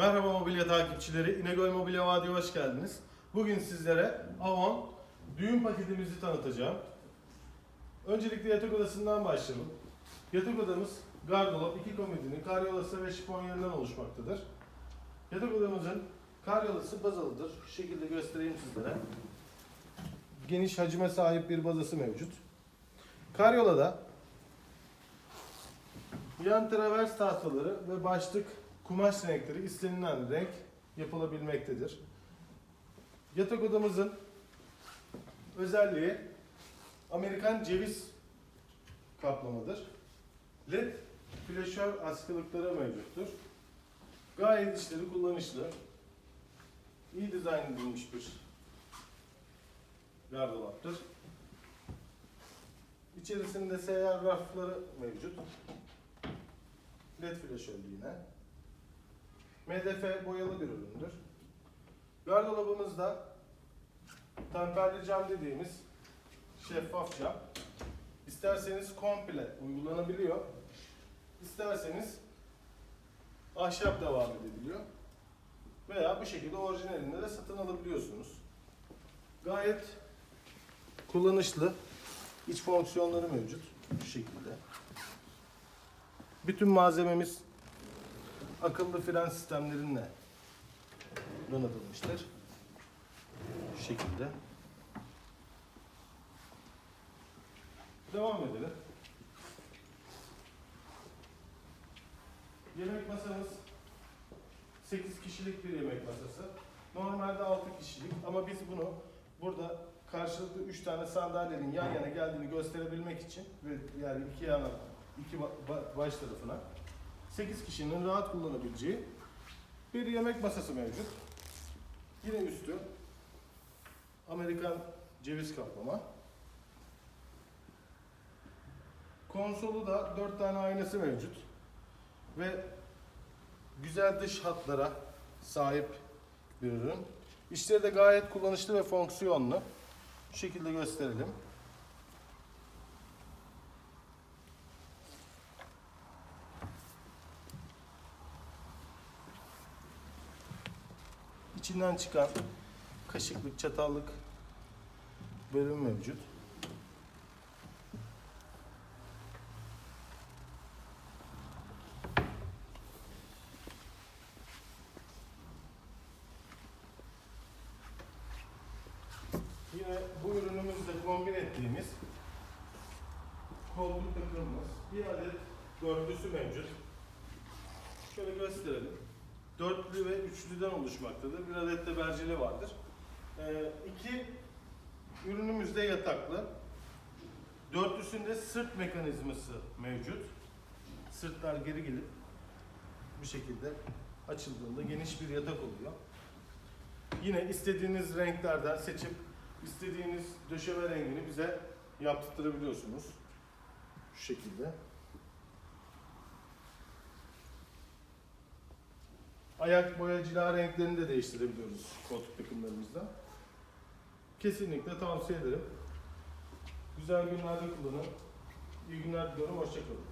Merhaba mobilya takipçileri. İnegöl Mobilya Vadi'ye hoş geldiniz. Bugün sizlere Avon düğün paketimizi tanıtacağım. Öncelikle yatak odasından başlayalım. Yatak odamız gardırop, iki komodini, karyolası ve şifonyerinden oluşmaktadır. Yatak odamızın karyolası bazalıdır. Şu şekilde göstereyim sizlere. Geniş hacime sahip bir bazası mevcut. Karyolada yan travers tahtaları ve başlık kumaş renkleri istenilen renk yapılabilmektedir. Yatak odamızın özelliği Amerikan ceviz kaplamadır. LED flaşör askılıkları mevcuttur. Gayet işleri kullanışlı. İyi dizayn edilmiş bir gardıroptur. İçerisinde seyyar rafları mevcut. LED flaşörlü yine. MDF boyalı bir üründür. Gardırobumuzda temperli cam dediğimiz şeffaf cam. İsterseniz komple uygulanabiliyor. İsterseniz ahşap devam edebiliyor. Veya bu şekilde orijinalinde de satın alabiliyorsunuz. Gayet kullanışlı iç fonksiyonları mevcut. Bu şekilde. Bütün malzememiz akıllı fren sistemlerinle donatılmıştır. Şu şekilde. Devam edelim. Yemek masamız 8 kişilik bir yemek masası. Normalde 6 kişilik ama biz bunu burada karşılıklı 3 tane sandalyenin yan yana geldiğini gösterebilmek için ve yani iki yana, iki ba- ba- baş tarafına 8 kişinin rahat kullanabileceği bir yemek masası mevcut. Yine üstü Amerikan ceviz kaplama. Konsolu da 4 tane aynası mevcut. Ve güzel dış hatlara sahip bir ürün. İşleri de gayet kullanışlı ve fonksiyonlu. Şu şekilde gösterelim. İçinden çıkan kaşıklık, çatallık bölüm mevcut. Yine bu ürünümüzle kombin ettiğimiz kolluk takımımız. Bir adet dörtlüsü mevcut. Şöyle gösterelim. Dörtlü ve üçlüden oluşmaktadır. Bir adet de berceli vardır. Ee, iki ürünümüz yataklı. Dörtlüsünde sırt mekanizması mevcut. Sırtlar geri gelip bu şekilde açıldığında geniş bir yatak oluyor. Yine istediğiniz renklerden seçip istediğiniz döşeme rengini bize yaptırtırabiliyorsunuz. Şu şekilde. Ayak boya cila renklerini de değiştirebiliyoruz koltuk takımlarımızda. Kesinlikle tavsiye ederim. Güzel günlerde kullanın. İyi günler diliyorum. Hoşçakalın.